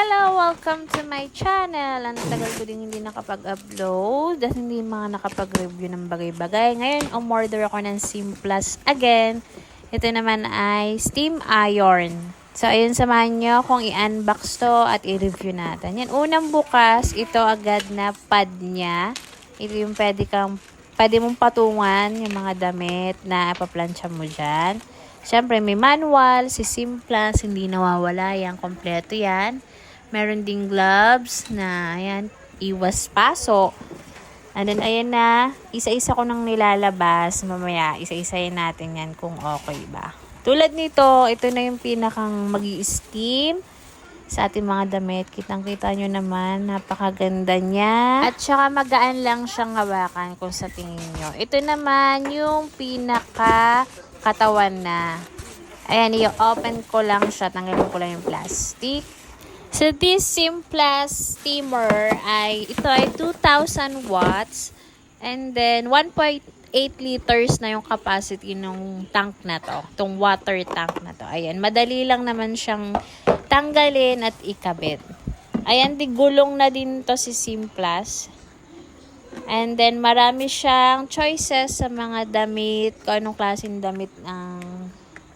Hello! Welcome to my channel. Ang tagal ko din hindi nakapag-upload at hindi mga nakapag-review ng bagay-bagay. Ngayon, umorder ako ng Sim Plus again. Ito naman ay Steam Iron. So, ayun, samahan nyo kung i-unbox to at i-review natin. Yan, unang bukas, ito agad na pad niya. Ito yung pwede kang, pwede mong patungan yung mga damit na ipaplansya mo dyan. Siyempre, may manual, si Simplas, hindi nawawala yan, kompleto yan. Meron ding gloves na, ayan, iwas paso. And then, ayan na, isa-isa ko nang nilalabas. Mamaya, isa-isayin natin yan kung okay ba. Tulad nito, ito na yung pinakang mag steam sa ating mga damit. Kitang-kita nyo naman, napakaganda niya. At saka magaan lang siyang hawakan kung sa tingin nyo. Ito naman yung pinaka katawan na. Ayan, i-open ko lang siya. Tanggalin ko lang yung plastic. So, this Simplas steamer ay, ito ay 2,000 watts. And then, 1.8 liters na yung capacity ng tank na to. Itong water tank na to. Ayan, madali lang naman siyang tanggalin at ikabit. Ayan, di gulong na din to si Simplas. And then, marami siyang choices sa mga damit, kung anong klaseng damit ang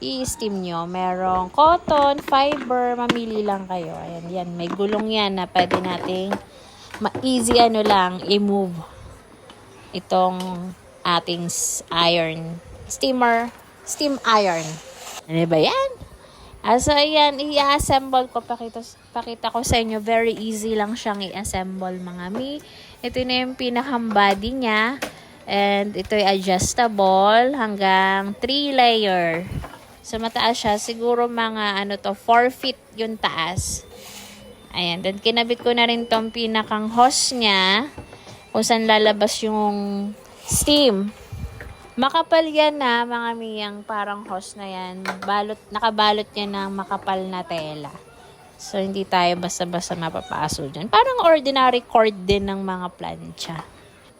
i-steam nyo. Merong cotton, fiber, mamili lang kayo. Ayan, yan. May gulong yan na pwede nating ma-easy ano lang, i-move itong ating iron. Steamer, steam iron. Ano ba yan? Ah, so, ayan, i-assemble ko. Pakita, pakita ko sa inyo. Very easy lang siyang i-assemble, mga mi. Ito na yung pinakang body niya. And ito ay adjustable hanggang 3 layer. So, mataas siya. Siguro mga, ano to, 4 feet yung taas. Ayan. Then, kinabit ko na rin tong pinakang hose niya. Kung saan lalabas yung steam. Makapal yan na, mga miyang parang hose na yan. Balot, nakabalot yan ng makapal na tela. So, hindi tayo basta-basta mapapaso dyan. Parang ordinary cord din ng mga plancha.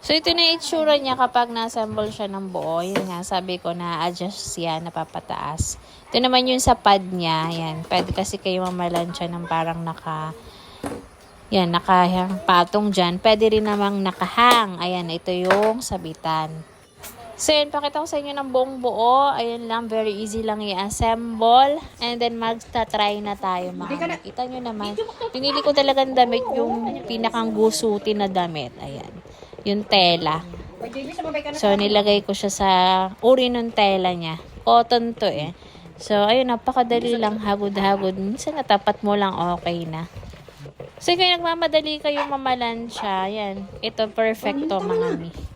So, ito na itsura niya kapag na-assemble siya ng buo. Yun nga, sabi ko na adjust yan, napapataas. Ito naman yung sa pad niya. Yan, pwede kasi kayo mamalansya ng parang naka... Yan, nakahang patong dyan. Pwede rin namang nakahang. Ayan, ito yung sabitan. So, yun, pakita ko sa inyo ng buong buo. Ayun lang, very easy lang i-assemble. And then, magta-try na tayo, mga Kita nyo naman. Pinili ko talagang damit yung pinakang gusuti na damit. Ayan. Yung tela. So, nilagay ko siya sa uri ng tela niya. Cotton to eh. So, ayun, napakadali lang. Hagod-hagod. Minsan natapat mo lang okay na. So, kung nagmamadali kayo mamalan siya, yan. Ito, perfect to, mga mi.